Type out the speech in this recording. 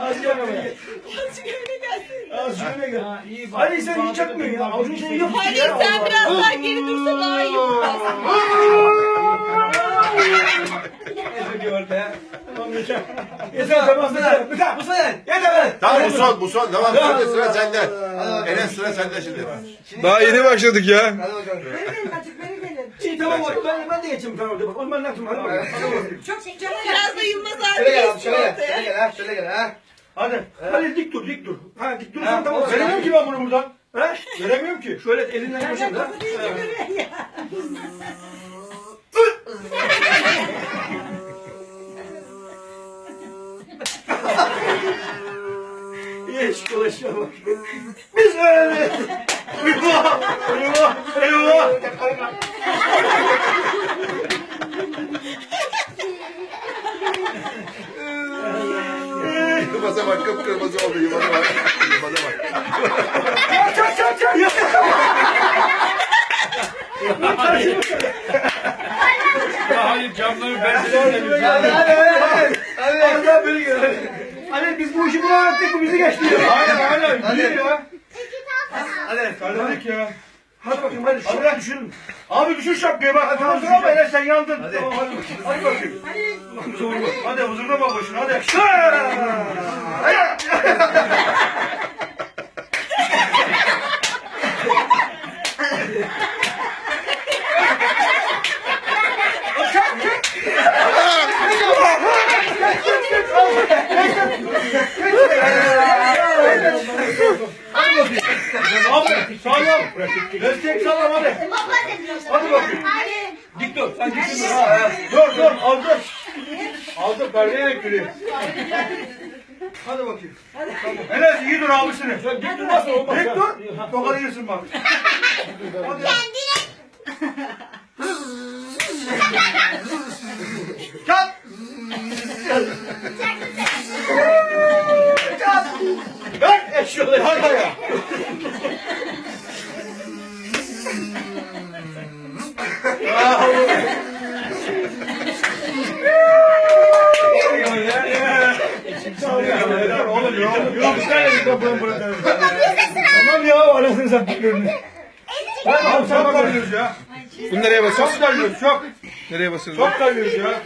Az gel ama. Az şöyle gel. Ali sen hiç çakmıyorsun ya. Avucun şeyi yok. Halil sen biraz daha geri dursa daha iyi olur aslında. Tamam yeter. Yeter tamam. Yeter. Bu sefer. Yeter. Tamam bu son. Tamam hadi sıra sende. Enes sıra sende şimdi. Daha yeni başladık ya. Hadi bakalım. İyi tamam bak ben, ben de geçeyim tamam. Bak. O zaman ne yapayım? Hadi bakalım. Hadi bakalım. Biraz da Yılmaz abi Şöyle gel abi şöyle gel. Şöyle gel ha. Şöyle gel ha. Hadi. Hadi dik dur dik dur. Ha dik durursan tamam. Veremiyorum ki ben bunu buradan. He? Veremiyorum ki. Şöyle elinden yapacağım da. Hiç bak. Biz öyle. Eyvah! Eyvah! Yılmaz'a bak kıpkırmızı oldu Yılmaz'a bak. Yılmaz'a bak. Çak çak çak! Hayır camları ben Hadi hadi hadi. Hadi Allah beni gör. Hadi biz bu işi buna öğrettik bu bizi geçti. Aynen aynen. Hadi ya. Hadi. Hadi ya. Hadi bakayım hadi şuraya düşürün. Abi düşür şapkayı bak. Hadi huzura ama Enes sen yandın. Hadi. Tamam hadi. Hadi bakayım. Hadi. Hadi huzuruna bak boşuna hadi. Abi sağlam. Destek sağlam hadi. Hadi bakayım. Dik dur. Sen dik dur. Ha, Dur dur aldır. Aldır perdeye ekliyor. Hadi bakayım. Tamam. Enes iyi dur almışsın. Sen dik dur nasıl olmaz? Dik dur. Tokalı yersin bak. Hadi. Çat. Çat. Ver eşyaları. Hadi ya. Oğlum ya. Yok sen de mikrofonu bırak. Tamam ya anasını sattık Ben çok kalıyoruz ya. Bunu nereye basıyoruz? Çok kalıyoruz çok. Nereye basıyoruz? Çok kalıyoruz ya.